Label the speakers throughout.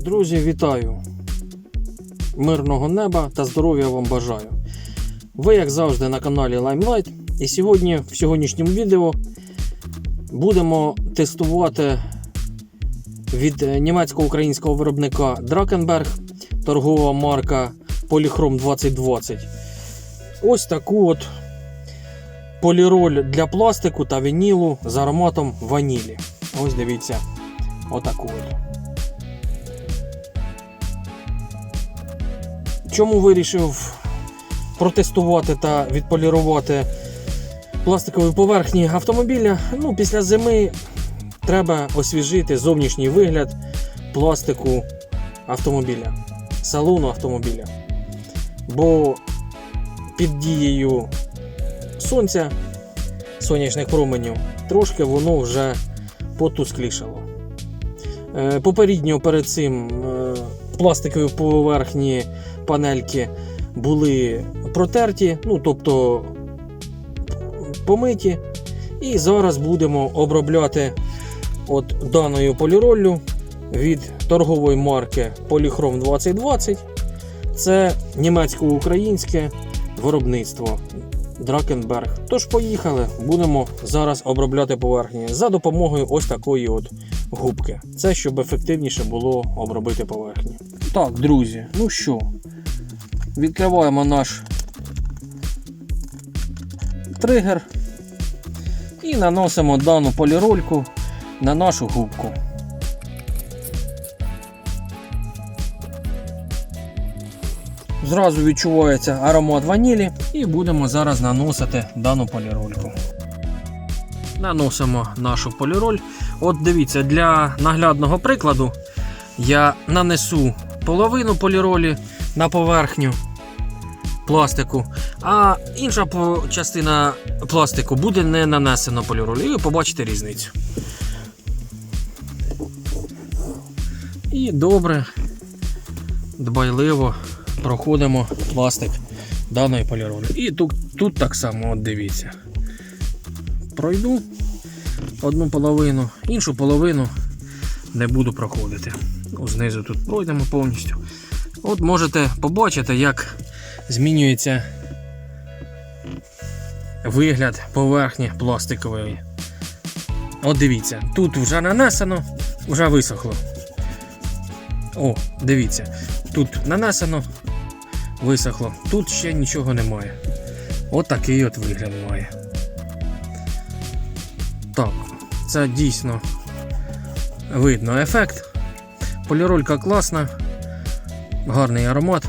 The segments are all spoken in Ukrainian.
Speaker 1: Друзі, вітаю! Мирного неба та здоров'я вам бажаю. Ви, як завжди, на каналі Limelight. І сьогодні, в сьогоднішньому відео, будемо тестувати від німецько-українського виробника Drakenberg торгова марка Polychrome 2020. Ось таку от поліроль для пластику та вінілу з ароматом ванілі. Ось дивіться, отаку от. Чому вирішив протестувати та відполірувати пластикові поверхні автомобіля? Ну, після зими треба освіжити зовнішній вигляд пластику автомобіля, салону автомобіля. Бо під дією сонця, сонячних променів, трошки воно вже потусклішало. Е, Попередньо перед цим е, пластикові поверхні панельки були протерті, ну тобто помиті. І зараз будемо обробляти от даною поліроллю від торгової марки Polychrome 2020. Це німецько-українське виробництво Дракенберг. Тож поїхали, будемо зараз обробляти поверхні за допомогою ось такої от губки. Це щоб ефективніше було обробити поверхні. Так, друзі, ну що, відкриваємо наш тригер і наносимо дану полірольку на нашу губку. Зразу відчувається аромат ванілі і будемо зараз наносити дану полірольку. Наносимо нашу поліроль. От дивіться, для наглядного прикладу я нанесу половину поліролі на поверхню пластику, а інша частина пластику буде не нанесено поліролі. І побачите різницю. І добре, дбайливо проходимо пластик даної поліролі. І тут, тут так само, от дивіться. Пройду одну половину, іншу половину не буду проходити. Знизу тут пройдемо повністю. От можете побачити, як змінюється вигляд поверхні пластикової. От дивіться, тут вже нанесено, вже висохло. О, дивіться, тут нанесено, висохло. Тут ще нічого немає. От от вигляд має. Так, це дійсно видно ефект. Поліролька класна, гарний аромат.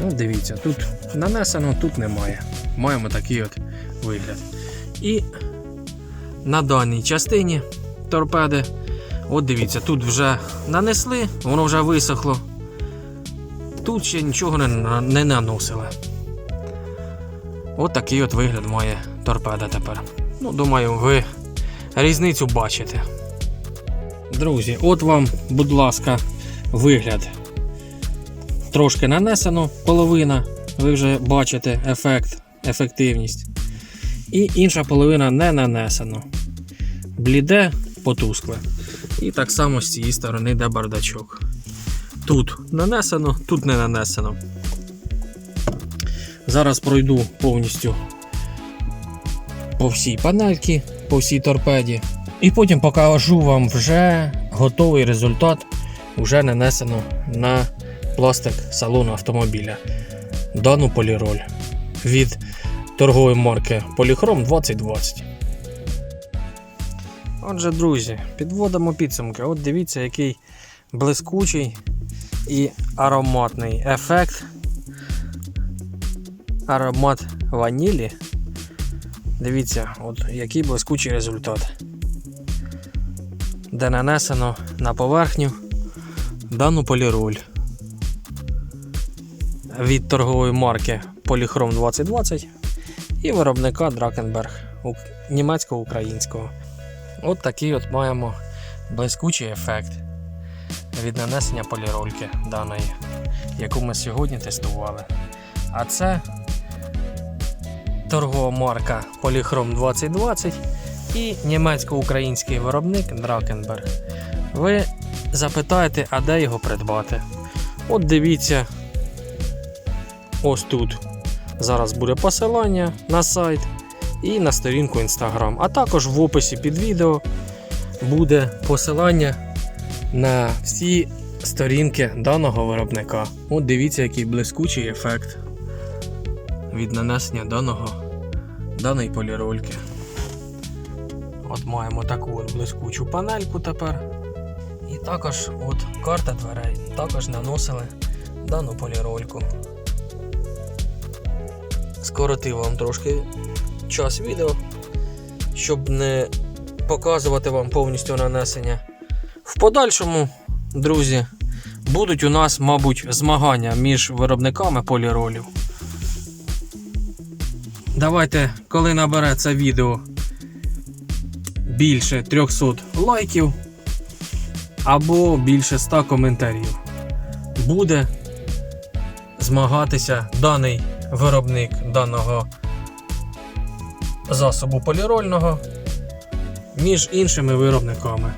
Speaker 1: Ну, дивіться, тут нанесено, тут немає. Маємо такий от вигляд. І на даній частині торпеди, от дивіться, тут вже нанесли, воно вже висохло. Тут ще нічого не, не наносили. От такий от вигляд має торпеда тепер. Ну, думаю, ви різницю бачите. Друзі, от вам, будь ласка, вигляд. Трошки нанесено, половина, ви вже бачите ефект, ефективність. І інша половина не нанесено. Бліде, потускле. І так само з цієї сторони, де бардачок. Тут нанесено, тут не нанесено. Зараз пройду повністю по всій панельці, по всій торпеді. І потім покажу вам вже готовий результат, вже нанесено на пластик салону автомобіля. Дану поліроль від торгової марки Polychrome 2020. Отже, друзі, підводимо підсумки. От дивіться, який блискучий і ароматний ефект. Аромат ванілі. Дивіться, от який блискучий результат. Де нанесено на поверхню дану поліроль від торгової марки Polychrome 2020 і виробника Drakenberg німецько-українського. От такий от маємо блискучий ефект від нанесення полірольки даної, яку ми сьогодні тестували. А це торгова марка Polychrome 2020 і німецько-український виробник Дракенберг. Ви запитаєте, а де його придбати? От дивіться, ось тут. Зараз буде посилання на сайт і на сторінку Instagram. А також в описі під відео буде посилання на всі сторінки даного виробника. От дивіться, який блискучий ефект від нанесення даного, даної полірольки. От маємо таку блискучу панельку тепер. І також от карта дверей. Також наносили дану полірольку. Скоротив вам трошки час відео, щоб не показувати вам повністю нанесення. В подальшому, друзі, будуть у нас, мабуть, змагання між виробниками поліролів. Давайте, коли набере це відео більше 300 лайків або більше 100 коментарів, буде змагатися даний виробник даного засобу полірольного між іншими виробниками.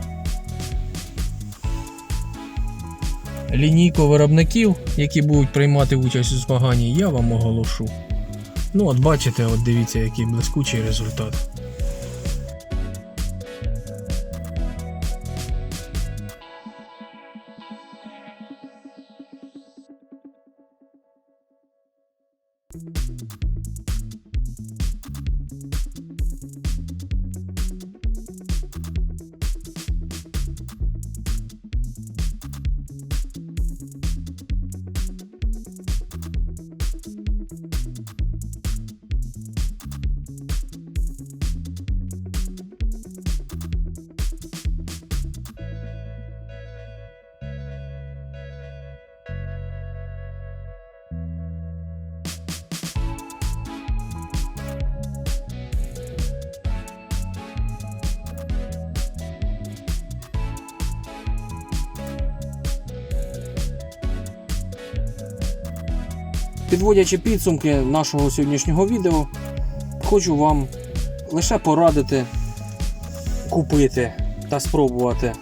Speaker 1: Лінійку виробників, які будуть приймати участь у змаганні, я вам оголошу. Ну, от бачите, от дивіться, який блискучий результат. Підводячи підсумки нашого сьогоднішнього відео, хочу вам лише порадити купити та спробувати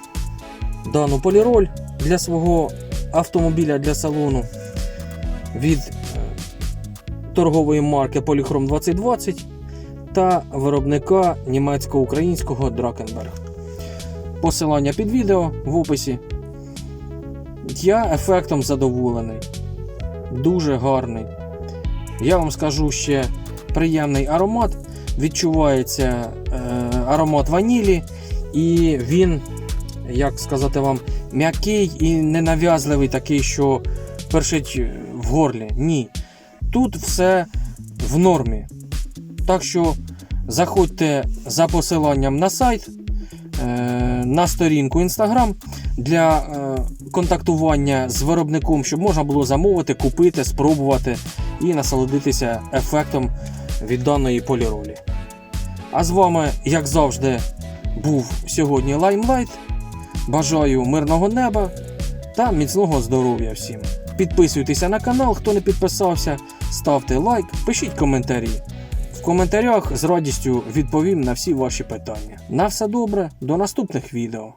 Speaker 1: дану поліроль для свого автомобіля для салону від е, торгової марки Polychrome 2020 та виробника німецько-українського Drakenberg. Посилання під відео в описі. Я ефектом задоволений дуже гарний. Я вам скажу ще приємний аромат. Відчувається е, аромат ванілі, і він, як сказати вам, м'який і ненав'язливий, такий, що першить в горлі. Ні. Тут все в нормі. Так що заходьте за посиланням на сайт, е, на сторінку Instagram для е, контактування з виробником, щоб можна було замовити, купити, спробувати і насолодитися ефектом від даної поліролі. А з вами, як завжди, був сьогодні Limelight. Бажаю мирного неба та міцного здоров'я всім. Підписуйтеся на канал, хто не підписався, ставте лайк, пишіть коментарі. В коментарях з радістю відповім на всі ваші питання. На все добре, до наступних відео.